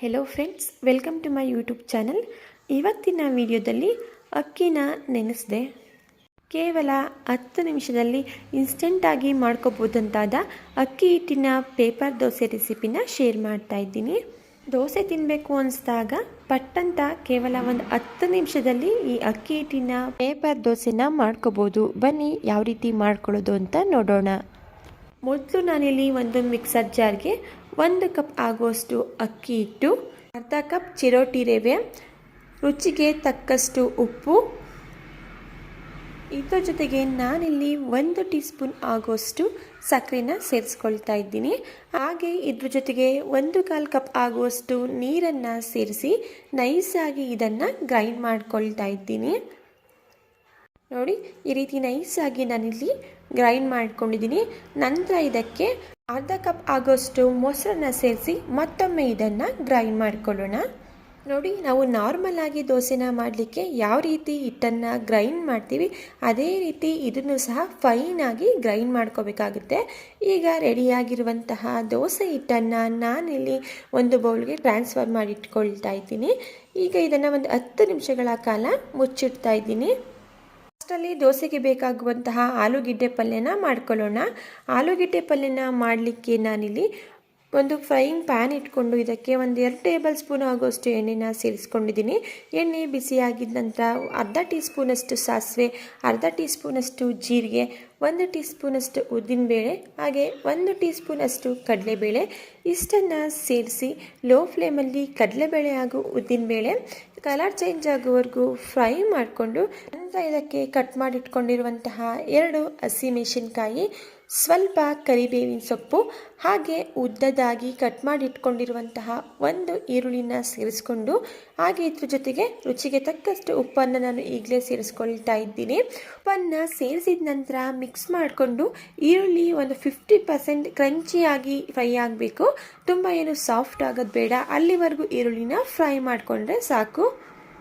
Hello friends welcome to my YouTube channel ಇವತ್ತಿನ ವಿಡಿಯೋದಲ್ಲಿ ಅಕ್ಕಿನ ನೆನೆಸಿದೆ. ಕೇವಲ ಹತ್ತು ನಿಮಿಷದಲ್ಲಿ ಇನ್ಸ್ಟೆಂಟಾಗಿ ಮಾಡ್ಕೋಬೋದಂತಾದ ಅಕ್ಕಿ ಹಿಟ್ಟಿನ ಪೇಪರ್ ದೋಸೆ ರೆಸಿಪಿನ ಶೇರ್ ಮಾಡ್ತಾ ಇದ್ದೀನಿ. ದೋಸೆ ತಿನ್ನಬೇಕು ಅನಿಸಿದಾಗ ಪಟ್ಟಂತ ಕೇವಲ ಒಂದು ಹತ್ತು ನಿಮಿಷದಲ್ಲಿ ಈ ಅಕ್ಕಿ ಹಿಟ್ಟಿನ ಪೇಪರ್ ದೋಸೆನ ಮಾಡ್ಕೋಬೋದು. ಬನ್ನಿ ಯಾವ ರೀತಿ ಮಾಡ್ಕೊಳ್ಳೋದು ಅಂತ ನೋಡೋಣ. ಮೊದಲು ನಾನಿಲ್ಲಿ ಒಂದು ಮಿಕ್ಸರ್ ಜಾರ್ಗೆ ಒಂದು ಕಪ್ ಆಗುವಷ್ಟು ಅಕ್ಕಿ ಇಟ್ಟು, ಅರ್ಧ ಕಪ್ ಚಿರೋಟಿ ರವೆ, ರುಚಿಗೆ ತಕ್ಕಷ್ಟು ಉಪ್ಪು. ಇದರ ಜೊತೆಗೆ ನಾನಿಲ್ಲಿ ಒಂದು ಟೀ ಸ್ಪೂನ್ ಆಗುವಷ್ಟು ಸಕ್ಕರೆನ ಸೇರಿಸ್ಕೊಳ್ತಾ ಇದ್ದೀನಿ. ಹಾಗೆ ಇದ್ರ ಜೊತೆಗೆ ಒಂದು ಕಾಲು ಕಪ್ ಆಗುವಷ್ಟು ನೀರನ್ನು ಸೇರಿಸಿ ನೈಸಾಗಿ ಇದನ್ನು ಗ್ರೈಂಡ್ ಮಾಡ್ಕೊಳ್ತಾ ಇದ್ದೀನಿ. ನೋಡಿ, ಈ ರೀತಿ ನೈಸಾಗಿ ನಾನಿಲ್ಲಿ ಗ್ರೈಂಡ್ ಮಾಡ್ಕೊಂಡಿದ್ದೀನಿ. ನಂತರ ಇದಕ್ಕೆ ಅರ್ಧ ಕಪ್ ಆಗೋಷ್ಟು ಮೊಸರನ್ನ ಸೇರಿಸಿ ಮತ್ತೊಮ್ಮೆ ಇದನ್ನು ಗ್ರೈಂಡ್ ಮಾಡ್ಕೊಳ್ಳೋಣ. ನೋಡಿ, ನಾವು ನಾರ್ಮಲ್ ಆಗಿ ದೋಸೆನ ಮಾಡಲಿಕ್ಕೆ ಯಾವ ರೀತಿ ಹಿಟ್ಟನ್ನು ಗ್ರೈಂಡ್ ಮಾಡ್ತೀವಿ, ಅದೇ ರೀತಿ ಇದನ್ನು ಸಹ ಫೈನಾಗಿ ಗ್ರೈಂಡ್ ಮಾಡ್ಕೋಬೇಕಾಗುತ್ತೆ. ಈಗ ರೆಡಿಯಾಗಿರುವಂತಹ ದೋಸೆ ಹಿಟ್ಟನ್ನು ನಾನಿಲ್ಲಿ ಒಂದು ಬೌಲ್ಗೆ ಟ್ರಾನ್ಸ್ಫರ್ ಮಾಡಿ ಇಟ್ಕೊಳ್ತಾ ಇದ್ದೀನಿ. ಈಗ ಇದನ್ನು ಒಂದು ಹತ್ತು ನಿಮಿಷಗಳ ಕಾಲ ಮುಚ್ಚಿಡ್ತಾ ಇದ್ದೀನಿ. ಅಷ್ಟರಲ್ಲಿ ದೋಸೆಗೆ ಬೇಕಾಗುವಂತಹ ಆಲೂಗೆಡ್ಡೆ ಪಲ್ಯನ ಮಾಡ್ಕೊಳ್ಳೋಣ. ಆಲೂಗೆಡ್ಡೆ ಪಲ್ಯನ ಮಾಡಲಿಕ್ಕೆ ನಾನಿಲ್ಲಿ ಒಂದು ಫ್ರೈಯಿಂಗ್ ಪ್ಯಾನ್ ಇಟ್ಕೊಂಡು ಇದಕ್ಕೆ ಒಂದು ಎರಡು ಟೇಬಲ್ ಸ್ಪೂನ್ ಆಗೋಷ್ಟು ಎಣ್ಣೆನ ಸೇರಿಸ್ಕೊಂಡಿದ್ದೀನಿ. ಎಣ್ಣೆ ಬಿಸಿಯಾಗಿದ್ದ ನಂತರ ಅರ್ಧ ಟೀ ಸ್ಪೂನಷ್ಟು ಸಾಸಿವೆ, ಅರ್ಧ ಟೀ ಸ್ಪೂನಷ್ಟು ಜೀರಿಗೆ, ಒಂದು ಟೀ ಸ್ಪೂನಷ್ಟು ಉದ್ದಿನಬೇಳೆ, ಹಾಗೆ ಒಂದು ಟೀ ಸ್ಪೂನಷ್ಟು ಕಡಲೆಬೇಳೆ. ಇಷ್ಟನ್ನು ಸೇರಿಸಿ ಲೋ ಫ್ಲೇಮಲ್ಲಿ ಕಡಲೆಬೇಳೆ ಹಾಗೂ ಉದ್ದಿನಬೇಳೆ ಕಲರ್ ಚೇಂಜ್ ಆಗುವವರೆಗೂ ಫ್ರೈ ಮಾಡಿಕೊಂಡು ನಂತರ ಇದಕ್ಕೆ ಕಟ್ ಮಾಡಿಟ್ಕೊಂಡಿರುವಂತಹ ಎರಡು ಹಸಿಮೆಣಸಿನ್ಕಾಯಿ ಸ್ವಲ್ಪ ಕರಿಬೇವಿನ ಸೊಪ್ಪು, ಹಾಗೆ ಉದ್ದದಾಗಿ ಕಟ್ ಮಾಡಿ ಇಟ್ಕೊಂಡಿರುವಂತಹ ಒಂದು ಈರುಳ್ಳಿನ ಸೇರಿಸ್ಕೊಂಡು, ಹಾಗೆ ಇದ್ರ ಜೊತೆಗೆ ರುಚಿಗೆ ತಕ್ಕಷ್ಟು ಉಪ್ಪನ್ನು ನಾನು ಈಗಲೇ ಸೇರಿಸ್ಕೊಳ್ತಾ ಇದ್ದೀನಿ. ಉಪ್ಪನ್ನು ಸೇರಿಸಿದ ನಂತರ ಮಿಕ್ಸ್ ಮಾಡಿಕೊಂಡು ಈರುಳ್ಳಿ ಒಂದು ಫಿಫ್ಟಿ ಪರ್ಸೆಂಟ್ ಕ್ರಂಚಿಯಾಗಿ ಫ್ರೈ ಆಗಬೇಕು. ತುಂಬ ಏನು ಸಾಫ್ಟ್ ಆಗೋದು ಬೇಡ. ಅಲ್ಲಿವರೆಗೂ ಈರುಳ್ಳಿನ ಫ್ರೈ ಮಾಡಿಕೊಂಡ್ರೆ ಸಾಕು.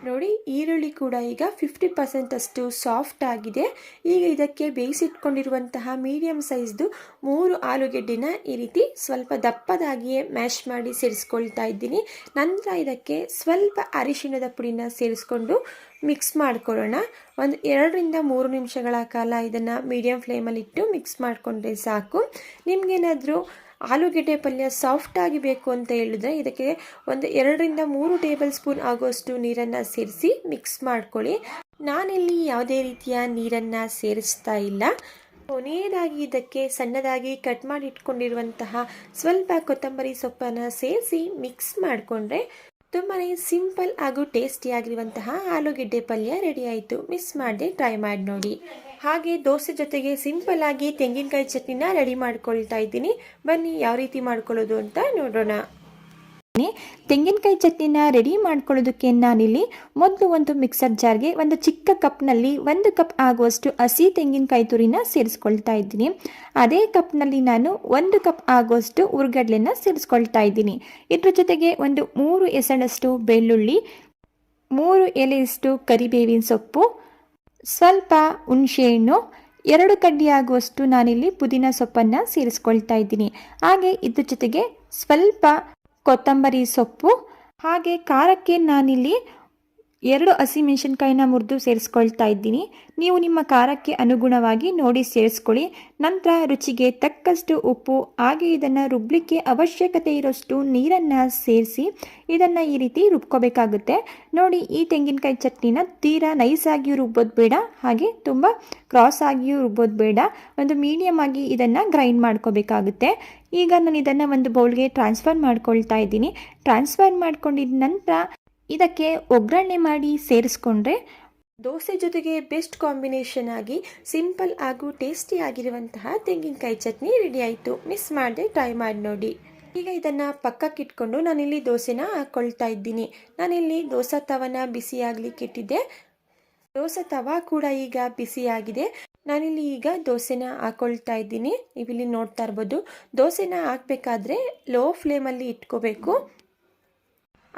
ನೋಡಿ, ಈರುಳ್ಳಿ ಕೂಡ ಈಗ ಫಿಫ್ಟಿ ಪರ್ಸೆಂಟ್ ಅಷ್ಟು ಸಾಫ್ಟ್ ಆಗಿದೆ. ಈಗ ಇದಕ್ಕೆ ಬೇಯಿಸಿಟ್ಕೊಂಡಿರುವಂತಹ ಮೀಡಿಯಂ ಸೈಜ್ದು ಮೂರು ಆಲೂಗೆಡ್ಡೆನ ಈ ರೀತಿ ಸ್ವಲ್ಪ ದಪ್ಪದಾಗಿಯೇ ಮ್ಯಾಶ್ ಮಾಡಿ ಸೇರಿಸ್ಕೊಳ್ತಾ ಇದ್ದೀನಿ. ನಂತರ ಇದಕ್ಕೆ ಸ್ವಲ್ಪ ಅರಿಶಿಣದ ಪುಡಿನ ಸೇರಿಸ್ಕೊಂಡು ಮಿಕ್ಸ್ ಮಾಡ್ಕೊಳ್ಳೋಣ ಒಂದು ಎರಡರಿಂದ ಮೂರು ನಿಮಿಷಗಳ ಕಾಲ ಇದನ್ನು ಮೀಡಿಯಂ ಫ್ಲೇಮಲ್ಲಿಟ್ಟು ಮಿಕ್ಸ್ ಮಾಡಿಕೊಂಡ್ರೆ ಸಾಕು. ನಿಮಗೇನಾದರೂ ಆಲೂಗೆಡ್ಡೆ ಪಲ್ಯ ಸಾಫ್ಟಾಗಿ ಬೇಕು ಅಂತ ಹೇಳಿದ್ರೆ ಇದಕ್ಕೆ ಒಂದು ಎರಡರಿಂದ ಮೂರು ಟೇಬಲ್ ಸ್ಪೂನ್ ಆಗುವಷ್ಟು ನೀರನ್ನು ಸೇರಿಸಿ ಮಿಕ್ಸ್ ಮಾಡ್ಕೊಳ್ಳಿ. ನಾನಿಲ್ಲಿ ಯಾವುದೇ ರೀತಿಯ ನೀರನ್ನು ಸೇರಿಸ್ತಾ ಇಲ್ಲ. ಕೊನೆಯದಾಗಿ ಇದಕ್ಕೆ ಸಣ್ಣದಾಗಿ ಕಟ್ ಮಾಡಿ ಇಟ್ಕೊಂಡಿರುವಂತಹ ಸ್ವಲ್ಪ ಕೊತ್ತಂಬರಿ ಸೊಪ್ಪನ್ನು ಸೇರಿಸಿ ಮಿಕ್ಸ್ ಮಾಡಿಕೊಂಡ್ರೆ ತುಂಬಾ ಸಿಂಪಲ್ ಹಾಗೂ ಟೇಸ್ಟಿಯಾಗಿರುವಂತಹ ಆಲೂಗೆಡ್ಡೆ ಪಲ್ಯ ರೆಡಿ ಆಯಿತು. ಮಿಸ್ ಮಾಡದೆ ಟ್ರೈ ಮಾಡಿ ನೋಡಿ. ಹಾಗೆ ದೋಸೆ ಜೊತೆಗೆ ಸಿಂಪಲ್ ಆಗಿ ತೆಂಗಿನಕಾಯಿ ಚಟ್ನಿನ ರೆಡಿ ಮಾಡ್ಕೊಳ್ತಾ ಇದ್ದೀನಿ. ಬನ್ನಿ, ಯಾವ ರೀತಿ ಮಾಡ್ಕೊಳ್ಳೋದು ಅಂತ ನೋಡೋಣ. ತೆಂಗಿನಕಾಯಿ ಚಟ್ನಿನ ರೆಡಿ ಮಾಡ್ಕೊಳ್ಳೋದಕ್ಕೆ ನಾನಿಲ್ಲಿ ಮೊದಲು ಒಂದು ಮಿಕ್ಸರ್ ಜಾರ್ಗೆ ಒಂದು ಚಿಕ್ಕ ಕಪ್ನಲ್ಲಿ ಒಂದು ಕಪ್ ಆಗುವಷ್ಟು ಹಸಿ ತೆಂಗಿನಕಾಯಿ ತುರಿನ ಸೇರಿಸ್ಕೊಳ್ತಾ ಇದ್ದೀನಿ. ಅದೇ ಕಪ್ನಲ್ಲಿ ನಾನು ಒಂದು ಕಪ್ ಆಗುವಷ್ಟು ಉರ್ಗಡ್ಲೆನ ಸೇರಿಸ್ಕೊಳ್ತಾ ಇದ್ದೀನಿ. ಇದ್ರ ಜೊತೆಗೆ ಒಂದು ಮೂರು ಎಸಳಷ್ಟು ಬೆಳ್ಳುಳ್ಳಿ, ಮೂರು ಎಲೆಯಷ್ಟು ಕರಿಬೇವಿನ ಸೊಪ್ಪು, ಸ್ವಲ್ಪ ಹುಣಸೆಹಣ್ಣು ಎರಡು ಕಡ್ಡಿ ಆಗುವಷ್ಟು ನಾನಿಲ್ಲಿ ಪುದೀನ ಸೊಪ್ಪನ್ನು ಸೇರಿಸ್ಕೊಳ್ತಾ ಇದ್ದೀನಿ. ಹಾಗೆ ಇದ್ರ ಜೊತೆಗೆ ಸ್ವಲ್ಪ ಕೊತ್ತಂಬರಿ ಸೊಪ್ಪು ಹಾಗೆ ಖಾರಕ್ಕೆ ನಾನಿಲ್ಲಿ ಎರಡು ಹಸಿಮೆಣಸಿನ್ಕಾಯಿನ ಮುರಿದು ಸೇರಿಸ್ಕೊಳ್ತಾ ಇದ್ದೀನಿ. ನೀವು ನಿಮ್ಮ ಖಾರಕ್ಕೆ ಅನುಗುಣವಾಗಿ ನೋಡಿ ಸೇರಿಸ್ಕೊಳ್ಳಿ. ನಂತರ ರುಚಿಗೆ ತಕ್ಕಷ್ಟು ಉಪ್ಪು, ಹಾಗೆ ಇದನ್ನು ರುಬ್ಲಿಕ್ಕೆ ಅವಶ್ಯಕತೆ ಇರೋಷ್ಟು ನೀರನ್ನು ಸೇರಿಸಿ ಇದನ್ನು ಈ ರೀತಿ ರುಬ್ಕೋಬೇಕಾಗುತ್ತೆ. ನೋಡಿ, ಈ ತೆಂಗಿನಕಾಯಿ ಚಟ್ನಿನ ತೀರಾ ನೈಸಾಗಿಯೂ ರುಬ್ಬೋದು ಬೇಡ, ಹಾಗೆ ತುಂಬ ಕ್ರಾಸ್ ಆಗಿಯೂ ರುಬ್ಬೋದು ಬೇಡ. ಒಂದು ಮೀಡಿಯಮ್ ಆಗಿ ಇದನ್ನು ಗ್ರೈಂಡ್ ಮಾಡ್ಕೋಬೇಕಾಗುತ್ತೆ. ಈಗ ನಾನು ಇದನ್ನು ಒಂದು ಬೌಲ್ಗೆ ಟ್ರಾನ್ಸ್ಫರ್ ಮಾಡ್ಕೊಳ್ತಾ ಇದ್ದೀನಿ. ಟ್ರಾನ್ಸ್ಫರ್ ಮಾಡ್ಕೊಂಡಿದ ನಂತರ ಇದಕ್ಕೆ ಒಗ್ಗರಣೆ ಮಾಡಿ ಸೇರಿಸ್ಕೊಂಡ್ರೆ ದೋಸೆ ಜೊತೆಗೆ ಬೆಸ್ಟ್ ಕಾಂಬಿನೇಷನ್ ಆಗಿ ಸಿಂಪಲ್ ಹಾಗೂ ಟೇಸ್ಟಿ ಆಗಿರುವಂತಹ ತೆಂಗಿನಕಾಯಿ ಚಟ್ನಿ ರೆಡಿ ಆಯಿತು. ಮಿಸ್ ಮಾಡದೆ ಟ್ರೈ ಮಾಡಿ ನೋಡಿ. ಈಗ ಇದನ್ನು ಪಕ್ಕಕ್ಕೆ ಇಟ್ಕೊಂಡು ನಾನಿಲ್ಲಿ ದೋಸೆನ ಹಾಕ್ಕೊಳ್ತಾ ಇದ್ದೀನಿ. ನಾನಿಲ್ಲಿ ದೋಸೆ ತವನ ಬಿಸಿ ಆಗ್ಲಿಕ್ಕೆ ಇಟ್ಟಿದ್ದೆ ದೋಸೆ ತವ ಕೂಡ ಈಗ ಬಿಸಿಯಾಗಿದೆ. ನಾನಿಲ್ಲಿ ಈಗ ದೋಸೆನ ಹಾಕ್ಕೊಳ್ತಾ ಇದ್ದೀನಿ. ನೀವಿಲ್ಲಿ ನೋಡ್ತಾ ಇರ್ಬೋದು. ದೋಸೆನ ಹಾಕಬೇಕಾದ್ರೆ ಲೋ ಫ್ಲೇಮಲ್ಲಿ ಇಟ್ಕೋಬೇಕು.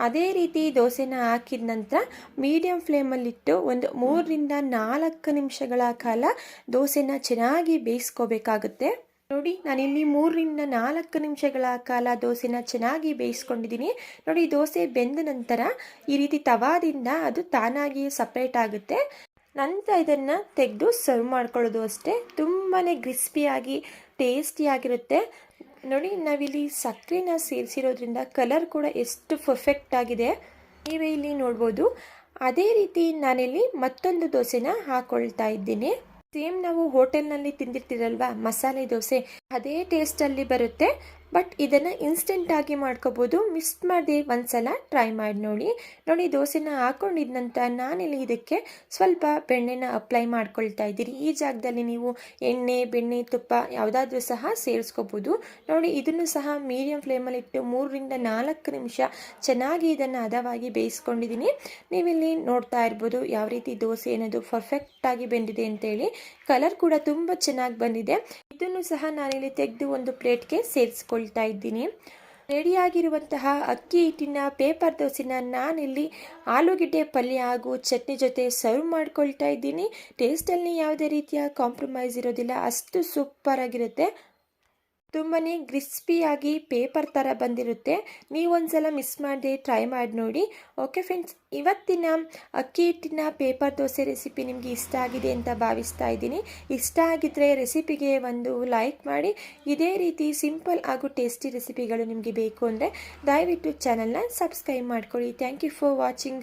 ಅದೇ ರೀತಿ ದೋಸೆನ ಹಾಕಿದ ನಂತರ ಮೀಡಿಯಂ ಫ್ಲೇಮಲ್ಲಿಟ್ಟು ಒಂದು ಮೂರರಿಂದ ನಾಲ್ಕು ನಿಮಿಷಗಳ ಕಾಲ ದೋಸೆನ ಚೆನ್ನಾಗಿ ಬೇಯಿಸ್ಕೋಬೇಕಾಗುತ್ತೆ. ನೋಡಿ ನಾನಿಲ್ಲಿ ಮೂರರಿಂದ ನಾಲ್ಕು ನಿಮಿಷಗಳ ಕಾಲ ದೋಸೆನ ಚೆನ್ನಾಗಿ ಬೇಯಿಸ್ಕೊಂಡಿದ್ದೀನಿ. ನೋಡಿ, ದೋಸೆ ಬೆಂದ ನಂತರ ಈ ರೀತಿ ತವಾದಿಂದ ಅದು ತಾನಾಗಿಯೇ ಸಪ್ರೇಟ್ ಆಗುತ್ತೆ. ನಂತರ ಇದನ್ನು ತೆಗೆದು ಸರ್ವ್ ಮಾಡ್ಕೊಳ್ಳೋದು ಅಷ್ಟೇ. ತುಂಬಾ ಕ್ರಿಸ್ಪಿಯಾಗಿ ಟೇಸ್ಟಿಯಾಗಿರುತ್ತೆ ನೋಡಿ, ನಾವಿಲ್ಲಿ ಸಕ್ಕರೆನ ಸೇರಿಸಿರೋದ್ರಿಂದ ಕಲರ್ ಕೂಡ ಎಷ್ಟು ಪರ್ಫೆಕ್ಟ್ ಆಗಿದೆ. ನೀವೇ ಇಲ್ಲಿ ನೋಡ್ಬೋದು. ಅದೇ ರೀತಿ ನಾನಿಲ್ಲಿ ಮತ್ತೊಂದು ದೋಸೆನ ಹಾಕೊಳ್ತಾ ಇದ್ದೀನಿ. ಸೇಮ್ ನಾವು ಹೋಟೆಲ್ನಲ್ಲಿ ತಿಂದಿರ್ತೀರಲ್ವಾ, ಮಸಾಲೆ ದೋಸೆ. ಅದೇ ಟೇಸ್ಟಲ್ಲಿ ಬರುತ್ತೆ ಬಟ್ ಇದನ್ನು ಇನ್ಸ್ಟೆಂಟಾಗಿ ಮಾಡ್ಕೋಬೋದು. ಮಿಸ್ ಮಾಡದೆ ಒಂದ್ಸಲ ಟ್ರೈ ಮಾಡಿ ನೋಡಿ. ನೋಡಿ, ದೋಸೆನ ಹಾಕೊಂಡಿದ ನಂತರ ನಾನಿಲ್ಲಿ ಇದಕ್ಕೆ ಸ್ವಲ್ಪ ಬೆಣ್ಣೆನ ಅಪ್ಲೈ ಮಾಡ್ಕೊಳ್ತಾ ಇದ್ದೀರಿ ಈ ಜಾಗದಲ್ಲಿ ನೀವು ಎಣ್ಣೆ, ಬೆಣ್ಣೆ, ತುಪ್ಪ ಯಾವುದಾದ್ರೂ ಸಹ ಸೇರಿಸ್ಕೋಬೋದು. ನೋಡಿ, ಇದನ್ನು ಸಹ ಮೀಡಿಯಂ ಫ್ಲೇಮಲ್ಲಿಟ್ಟು ಮೂರರಿಂದ ನಾಲ್ಕು ನಿಮಿಷ ಚೆನ್ನಾಗಿ ಇದನ್ನು ಹದವಾಗಿ ಬೇಯಿಸ್ಕೊಂಡಿದ್ದೀನಿ. ನೀವಿಲ್ಲಿ ನೋಡ್ತಾ ಇರ್ಬೋದು ಯಾವ ರೀತಿ ದೋಸೆ ಏನದು ಪರ್ಫೆಕ್ಟಾಗಿ ಬೆಂದಿದೆ ಅಂತೇಳಿ. ಕಲರ್ ಕೂಡ ತುಂಬ ಚೆನ್ನಾಗಿ ಬಂದಿದೆ. ಇದನ್ನು ಸಹ ನಾನಿಲ್ಲಿ ತೆಗೆದು ಒಂದು ಪ್ಲೇಟ್ಗೆ ಸೇರಿಸ್ಕೊಳ್ತಾ ಇದ್ದೀನಿ. ರೆಡಿಯಾಗಿರುವಂತಹ ಅಕ್ಕಿ ಹಿಟ್ಟಿನ, ಪೇಪರ್ ದೋಸಿನ ನಾನಿಲ್ಲಿ ಆಲೂಗೆಡ್ಡೆ ಪಲ್ಯ ಹಾಗೂ ಚಟ್ನಿ ಜೊತೆ ಸರ್ವ್ ಮಾಡ್ಕೊಳ್ತಾ ಇದ್ದೀನಿ. ಟೇಸ್ಟಲ್ಲಿ ಯಾವುದೇ ರೀತಿಯ ಕಾಂಪ್ರಮೈಸ್ ಇರೋದಿಲ್ಲ. ಅಷ್ಟು ಸೂಪರ್ ಆಗಿರುತ್ತೆ ತುಂಬಾ ಕ್ರಿಸ್ಪಿಯಾಗಿ ಪೇಪರ್ ಥರ ಬಂದಿರುತ್ತೆ. ನೀವೊಂದ್ಸಲ ಮಿಸ್ ಮಾಡದೆ ಟ್ರೈ ಮಾಡಿ ನೋಡಿ. ಓಕೆ ಫ್ರೆಂಡ್ಸ್ ಇವತ್ತಿನ ಅಕ್ಕಿ ಹಿಟ್ಟಿನ ಪೇಪರ್ ದೋಸೆ ರೆಸಿಪಿ ನಿಮಗೆ ಇಷ್ಟ ಆಗಿದೆ ಅಂತ ಭಾವಿಸ್ತಾ ಇದ್ದೀನಿ. ಇಷ್ಟ ಆಗಿದ್ದರೆ ರೆಸಿಪಿಗೆ ಒಂದು ಲೈಕ್ ಮಾಡಿ. ಇದೇ ರೀತಿ ಸಿಂಪಲ್ ಹಾಗೂ ಟೇಸ್ಟಿ ರೆಸಿಪಿಗಳು ನಿಮಗೆ ಬೇಕು ಅಂದರೆ ದಯವಿಟ್ಟು ಚಾನಲ್ನ ಸಬ್ಸ್ಕ್ರೈಬ್ ಮಾಡ್ಕೊಳ್ಳಿ. Thank you for watching